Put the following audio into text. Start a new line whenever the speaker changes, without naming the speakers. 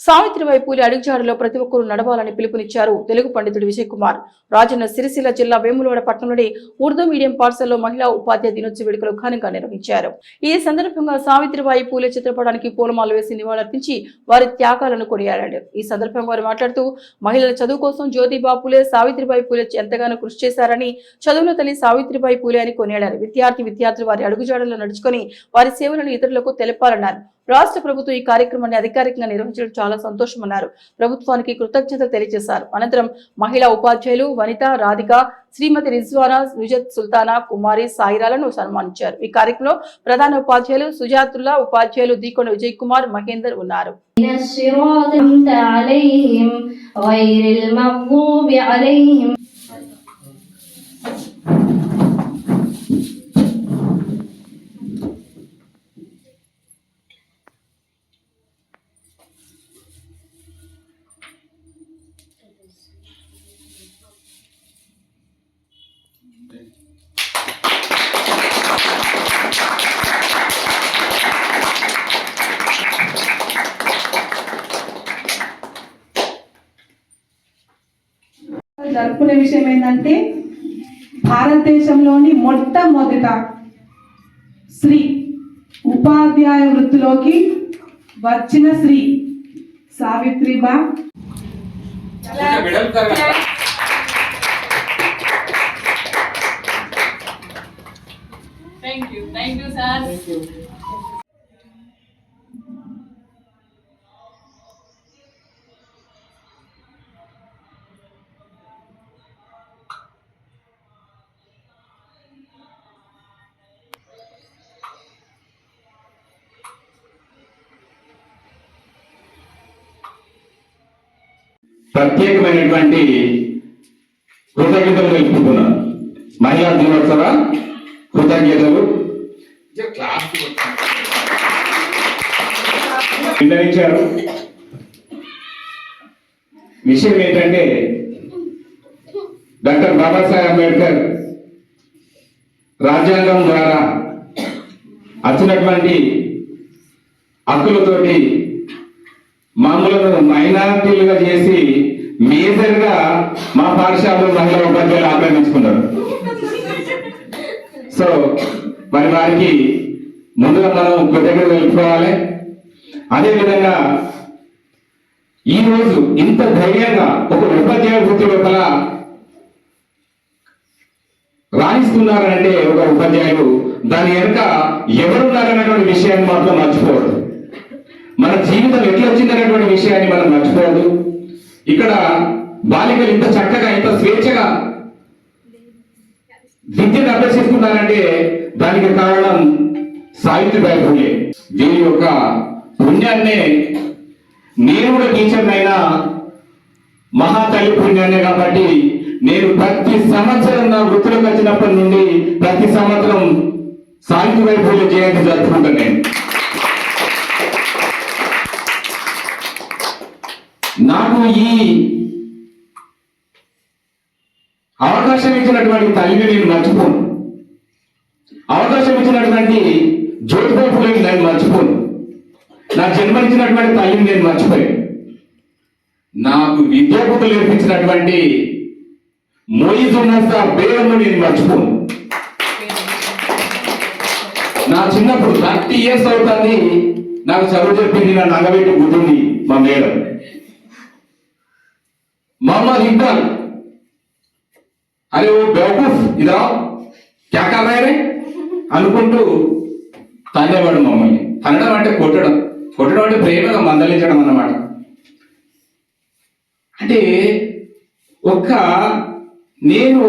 సావిత్రిబాయి పూలి అడుగుజాడలో ప్రతి ఒక్కరూ నడవాలని పిలుపునిచ్చారు తెలుగు పండితుడు విజయ్ కుమార్ రాజన్న సిరిసిల్ల జిల్లా వేములవాడ పట్టణంలోని ఉర్దూ మీడియం పాఠశాలలో మహిళా ఉపాధ్యాయ దినోత్సవ వేడుకలు ఘనంగా నిర్వహించారు. ఈ సందర్భంగా సావిత్రిబాయి పూలే చిత్రపటానికి పూలమాల వేసి నివాళులర్పించి వారి త్యాగాలను కొనియాడారు. ఈ సందర్భంగా వారు మాట్లాడుతూ మహిళల చదువు కోసం జ్యోతిబా పూలే సావిత్రిబాయి పూలే ఎంతగానో కృషి చేశారని చదువుల తల్లి సావిత్రిబాయి పూలే అని కొనియాడారు. విద్యార్థి విద్యార్థులు వారి అడుగుజాడల్లో నడుచుకొని వారి సేవలను ఇతరులకు తెలపాలన్నారు. రాష్ట్ర ప్రభుత్వం ఈ కార్యక్రమాన్ని అధికారికంగా నిర్వహించడం చాలా సంతోషమన్నారు ప్రభుత్వానికి కృతజ్ఞత తెలియజేశారు అనంతరం మహిళా ఉపాధ్యాయులు వనిత రాధిక శ్రీమతి రిజ్వానా నుజత్ సుల్తానా కుమారి సాయిరాలను సన్మానించారు ఈ కార్యక్రమంలో ప్రధాన ఉపాధ్యాయులు సుజాతుల్లా ఉపాధ్యాయులు దీకొండ విజయ్ కుమార్ మహేందర్ ఉన్నారు
من الصراط أنعمت عليهم غير المغضوب عليهم
జరుపుకునే విషయం ఏంటంటే భారతదేశంలోని మొట్టమొదట స్త్రీ ఉపాధ్యాయ వృత్తిలోకి వచ్చిన స్త్రీ
Savitriba.
Thank you thank you sir
ప్రత్యేకమైనటువంటి కృతజ్ఞతలు తెలుపుతున్నాను మహిళా దినోత్సవ కృతజ్ఞతలు. నిర్ణయించారు విషయం ఏంటంటే డాక్టర్ బాబాసాహెబ్ అంబేద్కర్ రాజ్యాంగం ద్వారా వచ్చినటువంటి హక్కులతోటి మామూలుగా మైనారిటీలుగా చేసి మేజర్గా మా పాఠశాలలో మహిళా ఉపాధ్యాయులు ఆక్రమించుకున్నారు. సో మరి వారికి ముందుగా మనం కృతజ్ఞత తెలుపుకోవాలి అదేవిధంగా ఈ రోజు ఇంత ధైర్యంగా ఒక ఉపాధ్యాయ వృత్తి లోపల రాణిస్తున్నారంటే ఒక ఉపాధ్యాయులు దాని వెనుక ఎవరున్నారనేటువంటి విషయాన్ని మాత్రం మర్చిపోవద్దు. మన జీవితం ఎట్లా విషయాన్ని మనం మర్చిపోవద్దు. ఇక్కడ బాలికలు ఇంత చక్కగా ఇంత స్వేచ్ఛగా విద్యను అభ్యసిస్తున్నారంటే దానికి కారణం సావిత్రిబాయి పూలే. దీని యొక్క పుణ్యాన్నే నేను కూడా టీచర్ మహా తల్లి పుణ్యాన్నే కాబట్టి నేను ప్రతి సంవత్సరం నా వృత్తిలోకి వచ్చినప్పటి నుండి ప్రతి సంవత్సరం సావిత్రిబాయి పూలే జయంతి జరుపుకుంటాను నేను ఈ అవకాశం ఇచ్చినటువంటి తల్లిని నేను మర్చిపోను. అవకాశం ఇచ్చినటువంటి జ్యోతిబాబు ఫులేని నేను మర్చిపోను. నా జన్మనిచ్చినటువంటి తల్లిని నేను మర్చిపోయాను. నాకు విద్యాబుద్ధులు నేర్పించినటువంటి మోయిజున్నస్త బేగంను నేను మర్చిపోను. నా చిన్నప్పుడు థర్టీ ఇయర్స్ అవుతుంది. నాకు చదువు చెప్పింది నా నగబెట్టి గుర్తుంది మా మేడం. मोहम्मद इकबाल అరే ఓ బేవకూఫ్ ఇదా క్యా కర్ రహే రే అనుకుంటూ తనేవాడు మమ్మల్ని తనడం అంటే కొట్టడం కొట్టడం అంటే ప్రేమగా మందలించడం అన్నమాట అంటే ఒక్క నేను